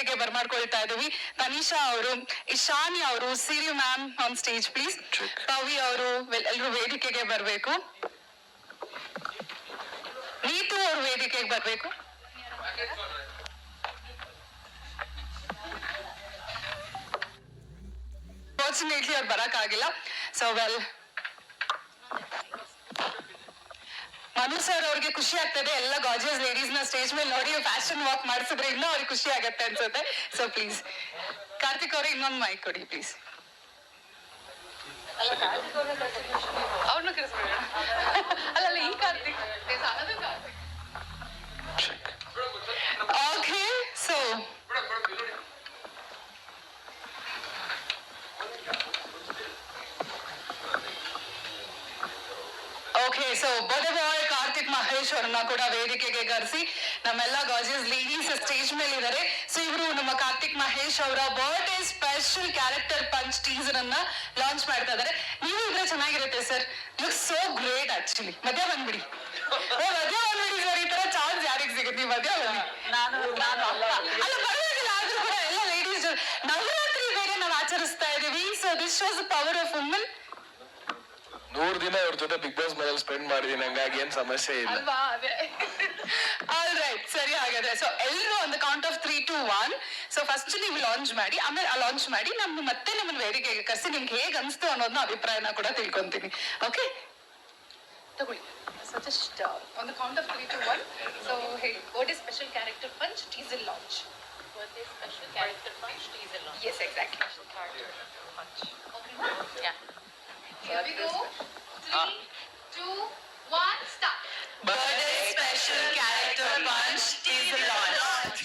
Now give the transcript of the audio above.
ವೇದಿಕೆಗೆ ಬರ್ಮಾಡ್ಕೊಳ್ತಾ ಇದೀವಿ ತನಿಷಾ ಅವರು ಇಶಾನಿ ಅವರು Siri ma'am on stage please. Kavi ಅವರು ಎಲ್ಲರೂ ವೇದಿಕೆಗೆ ಬರಬೇಕು. ನೀತು ಅವರು ವೇದಿಕೆಗೆ ಬರಬೇಕು. ಅನ್ಫಾರ್ಚುನೇಟ್ಲಿ ಅವ್ರು ಬರಕ್ಕಾಗಿಲ್ಲ. ಸೊ ವೆಲ್ ಮನು ಸರ್ ಅವ್ರಿಗೆ ಖುಷಿ ಆಗ್ತದೆ. ಎಲ್ಲ ಗಾರ್ಜಿಯಸ್ ಲೇಡೀಸ್ನ ಸ್ಟೇಜ್ ಮೇಲೆ ನೋಡಿ ಫ್ಯಾಷನ್ ವಾಕ್ ಮಾಡಿಸಿದ್ರೆ ಇನ್ನೂ ಅವ್ರಿಗೆ ಖುಷಿ ಆಗತ್ತೆ ಅನ್ಸುತ್ತೆ. ಸೊ ಪ್ಲೀಸ್ ಕಾರ್ತಿಕ್ ಅವ್ರಿಗೆ ಇನ್ನೊಂದು ಮೈಕ್ ಕೊಡಿ ಪ್ಲೀಸ್ ಅವ್ರನ್ನ ಕರೆಸ್ಬೇಡ ಅಲ್ಲಲ್ಲ ಈ Karthik. Check okay so okay so bye ಅವ್ರನ್ನ ಕೂಡ ವೇದಿಕೆಗೆ ಕರೆಸಿ ನಮ್ಮೆಲ್ಲ ಗಾಜಿಯಸ್ ಲೇಡೀಸ್ ಸ್ಟೇಜ್ ಮೇಲೆ ಇದ್ದಾರೆ ಸೊ ಇವರು ನಮ್ಮ ಕಾರ್ತಿಕ್ ಮಹೇಶ್ ಅವರ birthday special character punch teaser ಅನ್ನ ಲಾಂಚ್ ಮಾಡ್ತಾ ಇದ್ದಾರೆ ನೀವು ಇದ್ರೆ ಚೆನ್ನಾಗಿರುತ್ತೆ sir look so great actually ಮಧ್ಯ ಬಂದ್ಬಿಡಿ. ಓ ಮಧ್ಯ ಬಂದ್ಬಿಡಿ ಸರ್ ಈ ತರ ಚಾನ್ಸ್ ಯಾರಿಗೆ ಸಿಗುತ್ತೆ? ನೀವು ಮಧ್ಯ ಬನ್ನಿ ನಾನು ನಾನು ಅಲ್ಲ. ಅಲ್ಲ ಪರವಾಗಿಲ್ಲ. ಆದ್ರೂ ಕೂಡ ಎಲ್ಲ ಲೇಡೀಸ್ ನವರಾತ್ರಿ ಬೇರೆ ನಾವು ಆಚರಿಸ್ತಾ ಇದೀವಿ. So this was power of woman ನೂರ್ ದಿನ ಅವ್ರ ಜೊತೆ ಬಿಗ್ ಬಾಸ್ ಮನೇಲಿ ಸ್ಪೆಂಡ್ ಮಾಡಿದೀನಿ ಹಂಗಾಗಿ ಏನ್ ಸಮಸ್ಯೆ ಇಲ್ಲ. ಅಲ್ವಾ? ಅದೇ. ಆಲ್ ರೈಟ್ ಸರಿ ಹಾಗಾದ್ರೆ. ಸೊ ಎಲ್ಲರೂ ಒಂದು count of three two one so first ನೀವು ಲಾಂಚ್ ಮಾಡಿ ಆಮೇಲೆ ಲಾಂಚ್ ಮಾಡಿ ನಮ್ಮ ಮತ್ತೆ ನಮ್ಮ ವೇದಿಕೆಗೆ ಕಸಿ ನಿಮ್ಗೆ ಹೇಗೆ ಅನಿಸ್ತು ಅನ್ನೋದನ್ನ ಅಭಿಪ್ರಾಯನ ಕೂಡ ತಿಳ್ಕೊಂತೀನಿ. ಓಕೆ ತಗೊಳ್ಳಿ. ಸೊ ಜಸ್ಟ್ ಒಂದು count of three two one so ಹೇಳಿ what is special character punch teaser launch birthday special character punch? Teaser launch. Yes exactly Special character punch. Yeah. Here we go. Three, two, one, start. Birthday special character punch teaser launch